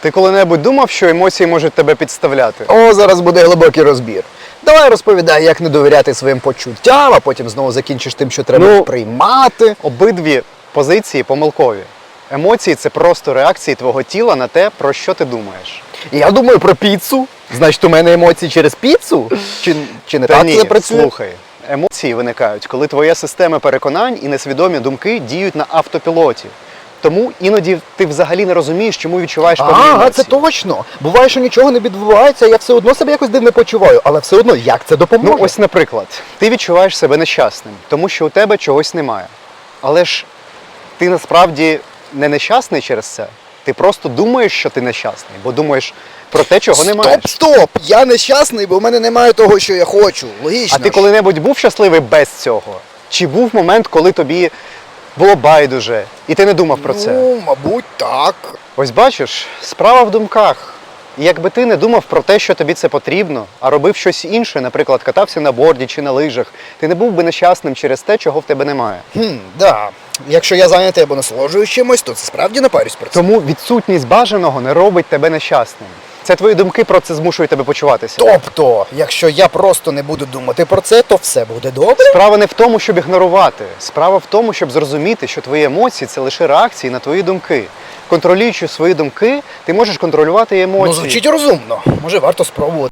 Ти коли-небудь думав, що емоції можуть тебе підставляти? О, зараз буде глибокий розбір. Давай розповідай, як не довіряти своїм почуттям, а потім знову закінчиш тим, що треба Ну, приймати. Обидві позиції помилкові. Емоції це просто реакції твого тіла на те, про що ти думаєш. Я думаю про піцу. Значить, у мене емоції через піцу? Чи, чи не Та так ні, це працює? слухай. Емоції виникають, коли твоя система переконань і несвідомі думки діють на автопілоті. Тому іноді ти взагалі не розумієш, чому відчуваєш певні Ага, емоції. це точно. Буває, що нічого не відбувається, я все одно себе якось дивно почуваю, але все одно як це допоможе? Ну, ось, наприклад, ти відчуваєш себе нещасним, тому що у тебе чогось немає. Але ж ти насправді не нещасний через це. Ти просто думаєш, що ти нещасний, бо думаєш про те, чого немає. Стоп, стоп! Я нещасний, бо в мене немає того, що я хочу. Логічно. А ти ж. коли-небудь був щасливий без цього? Чи був момент, коли тобі було байдуже, і ти не думав про це? Ну, мабуть, так. Ось бачиш, справа в думках. І якби ти не думав про те, що тобі це потрібно, а робив щось інше, наприклад, катався на борді чи на лижах, ти не був би нещасним через те, чого в тебе немає. Хм, да. Якщо я зайнятий або насолоджуюсь чимось, то це справді не парюсь про це. Тому відсутність бажаного не робить тебе нещасним. Це твої думки про це змушують тебе почуватися. Тобто, якщо я просто не буду думати про це, то все буде добре. Справа не в тому, щоб ігнорувати. Справа в тому, щоб зрозуміти, що твої емоції це лише реакції на твої думки. Контролюючи свої думки, ти можеш контролювати емоції. Ну, звучить розумно. Може, варто спробувати.